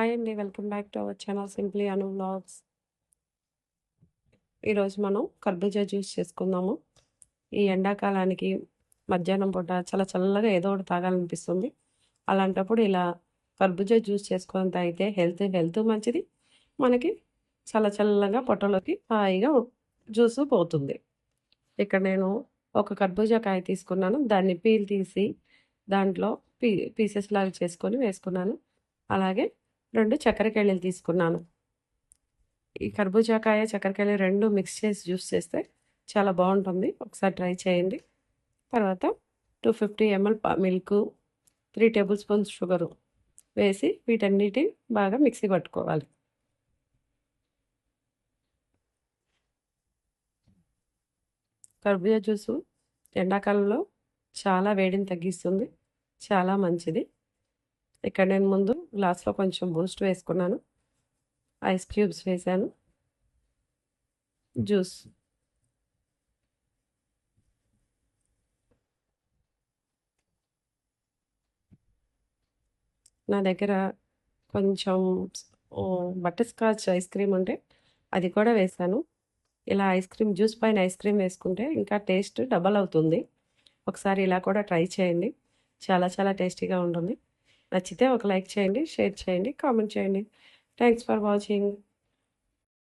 Hi అండి. Welcome back to our channel simply Anu vlogs. ఈరోజు మనం కర్బూజా జ్యూస్ చేసుకుందాము. ఈ ఎండాకాలానికి మధ్యాహ్నం పూట చాలా చల్లగా ఏదో ఒకటి తాగాలనిపిస్తుంది. అలాంటప్పుడు ఇలా కర్బూజా జ్యూస్ చేసుకొని తాగితే హెల్త్ హెల్త్ మంచిది. మనకి చల్ల చల్లగా పొట్టలోకి హాయిగా జ్యూస్ పోతుంది. ఇక్కడ నేను ఒక కర్బూజా కాయ తీసుకున్నాను. దాన్ని పీల్ తీసి దాంట్లో పీ పీసెస్ లాగా చేసుకొని వేసుకున్నాను. అలాగే రెండు చక్కెరకాయలు తీసుకున్నాను. ఈ కర్బూజాకాయ కాయ, చక్కెరకేళి 2 మిక్స్ చేసి జ్యూస్ చేస్తే చాలా బాగుంటుంది ఒకసారి ట్రై చేయండి. తర్వాత 250 ML milk milk, 3 table spoons sugar వేసి వీటన్నిటిని బాగా మిక్సీ పట్టుకోవాలి. కర్బూజా జ్యూసు ఎండాకాలంలో చాలా వేడిని తగ్గిస్తుంది. చాలా మంచిది. ఇక్కడ నేను ముందు గ్లాస్‌లో కొంచెం బూస్ట్ వేసుకున్నాను. ఐస్ క్యూబ్స్ వేశాను. జ్యూస్. నా దగ్గర కొంచెం బటర్ స్కాచ్ ఐస్ క్రీమ్ ఉంటే అది కూడా వేశాను. ఇలా ఐస్ క్రీమ్ జ్యూస్ పైన ఐస్ క్రీమ్ వేసుకుంటే ఇంకా టేస్ట్ డబల్ అవుతుంది. ఒకసారి ఇలా కూడా ట్రై చేయండి. చాలా చాలా టేస్టీగా ఉంటుంది. నచ్చితే ఒక లైక్ చేయండి, షేర్ చేయండి, కామెంట్ చేయండి. Thanks for watching.